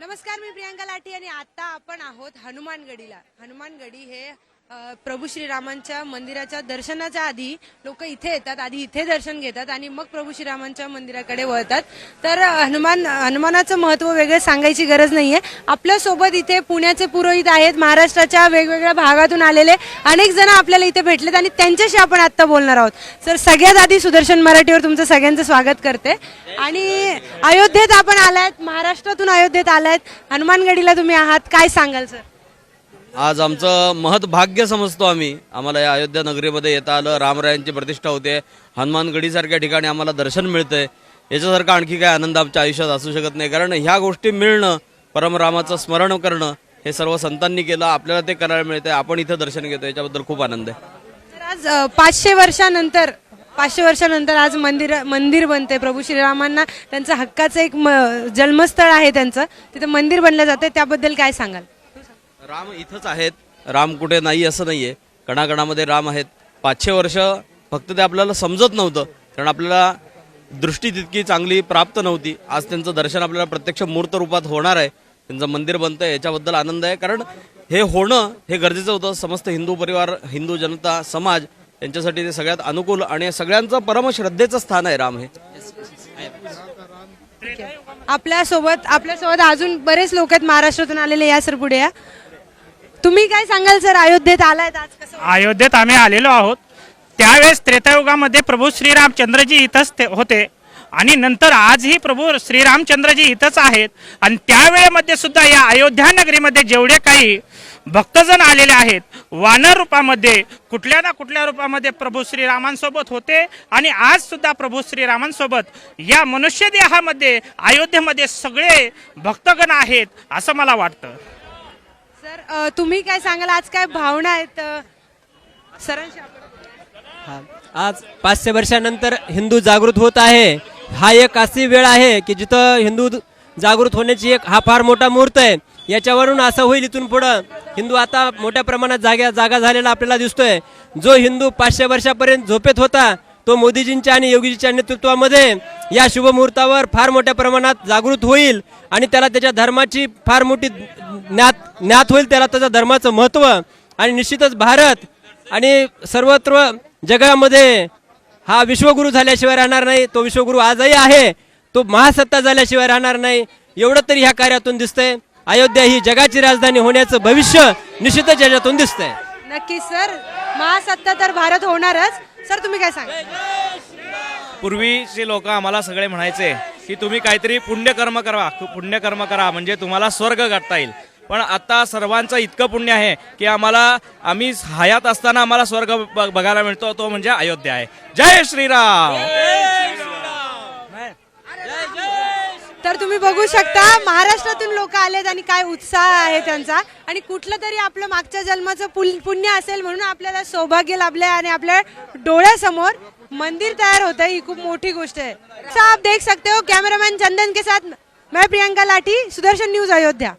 नमस्कार मी प्रियांका लाठी आणि आता आपण आहोत हनुमानगडीला. हनुमानगडी हे प्रभू श्रीरामांच्या मंदिराच्या दर्शनाच्या आधी लोक इथे येतात आधी इथे दर्शन घेतात आणि मग प्रभू श्रीरामांच्या मंदिराकडे वळतात. तर हनुमान हनुमानाचं महत्त्व वेगळं सांगायची गरज नाहीये. आपल्यासोबत इथे पुण्याचे पुरोहित आहेत महाराष्ट्राच्या वेगवेगळ्या भागातून आलेले अनेक जण आपल्याला इथे भेटलेत आणि त्यांच्याशी आपण आता बोलणार आहोत. सर सगळ्यात आधी सुदर्शन मराठीवर तुमचं सगळ्यांचं स्वागत करते. आणि अयोध्येत आपण आलायत महाराष्ट्रातून अयोध्येत आलायत. हनुमानगडीला तुम्ही आहात काय सांगाल सर? आज आमचं महत् भाग्य समजतो आम्ही. आम्हाला या अयोध्या नगरीमध्ये येता आलं रामरायांची प्रतिष्ठा होते. हनुमानगडीसारख्या ठिकाणी आम्हाला दर्शन मिळतंय. याच्यासारखा आणखी काय आनंद आमच्या आयुष्यात असू शकत नाही. कारण ह्या गोष्टी मिळणं परमरामाचं स्मरण करणं हे सर्व संतांनी केलं. आपल्याला ते करायला मिळतंय. आपण इथं दर्शन घेतो याच्याबद्दल खूप आनंद आहे. आज पाचशे वर्षानंतर पाचशे वर्षानंतर आज मंदिर मंदिर बनते प्रभू श्रीरामांना त्यांचं हक्काचं एक जन्मस्थळ आहे त्यांचं. तिथं मंदिर बनलं जाते त्याबद्दल काय सांगाल? राम इथंच आहेत. राम कुठे नाही असं नाहीये. कणाकणामध्ये राम आहेत. पाचशे वर्ष फक्त ते आपल्याला समजत नव्हतं. कारण आपल्याला दृष्टी तितकी चांगली प्राप्त नव्हती. आज त्यांचं दर्शन आपल्याला प्रत्यक्ष मूर्त रूपात होणार आहे. त्यांचं मंदिर बनतं याच्याबद्दल आनंद आहे. कारण हे होणं हे गरजेचं होतं. समस्त हिंदू परिवार हिंदू जनता समाज यांच्यासाठी ते सगळ्यात अनुकूल आणि सगळ्यांचं परमश्रद्धेचं स्थान आहे राम हे. आपल्यासोबत आपल्यासोबत अजून बरेच लोक आहेत. महाराष्ट्रातून आलेले या सर पुढे या. तुम्ही काय सांगाल सर? अयोध्येत आलायत आज कसं अयोध्येत आम्ही आलेलो आहोत. त्यावेळेस त्रेतायुगामध्ये प्रभू श्रीरामचंद्रजी इथंच ते होते. आणि नंतर आजही प्रभू श्रीरामचंद्रजी इथंच आहेत. आणि त्यावेळेमध्ये सुद्धा या अयोध्या नगरीमध्ये जेवढे काही भक्तजन आलेले आहेत वानर रूपामध्ये कुठल्या ना कुठल्या रूपामध्ये प्रभू श्रीरामांसोबत होते. आणि आज सुद्धा प्रभू श्रीरामांसोबत या मनुष्य देहामध्ये अयोध्येमध्ये सगळे भक्तगण आहेत असं मला वाटतं. सर तुम्ही काय सांगाल? आज काय भावना आहेत सरांशी हा. आज पाचशे वर्षानंतर हिंदू जागृत होत आहे. हा एक अशी वेळ आहे की जिथं हिंदू जागृत होण्याची एक हा फार मोठा मुहूर्त आहे. याच्यावरून असं होईल इथून पुढं. हिंदू आता मोठ्या प्रमाणात जाग्या जागा झालेला आपल्याला दिसतोय. जो हिंदू पाचशे वर्षापर्यंत झोपेत होता तो मोदीजींच्या आणि योगीजीच्या नेतृत्वामध्ये या शुभमुहूर्तावर फार मोठ्या प्रमाणात जागृत होईल आणि त्याला त्याच्या धर्माची फार मोठी ज्ञात ज्ञात होईल त्याला त्याचं धर्माचं महत्त्व. आणि निश्चितच भारत आणि सर्वत्र जगामध्ये हा विश्वगुरु झाल्याशिवाय राहणार नाही तो विश्वगुरू आजही आहे तो महासत्ता झाल्याशिवाय राहणार नाही. एवढं तरी ह्या कार्यातून दिसतंय. अयोध्या ही जगाची राजधानी होण्याचं भविष्य निश्चितच याच्यातून दिसतंय. नक्की सर. महासत्ता तर भारत होणारच. सर तुम्ही काय सांगा पूर्वीचे लोक आम्हाला सगळे म्हणायचे की तुम्ही काहीतरी पुण्यकर्म करा पुण्यकर्म करा म्हणजे तुम्हाला स्वर्ग गाठता येईल. पण आता सर्वांचं इतकं पुण्य आहे की आम्हाला आम्ही हयात असताना आम्हाला स्वर्ग ब- बघायला मिळतो तो म्हणजे अयोध्या आहे. जय श्रीराम! तर तुम्ही बघू शकता महाराष्ट्रातून लोक आलेत आणि काय उत्साह आहे त्यांचा. आणि कुठलं तरी आपलं मागच्या जन्माचं पुण्य असेल म्हणून आपल्याला सौभाग्य लाभलंय आणि आपल्या डोळ्यासमोर मंदिर तयार होत ही खूप मोठी गोष्ट है। आप देख सकते हो कैमरामैन चंदन के साथ मैं प्रियंका लाठी सुदर्शन न्यूज अयोध्या।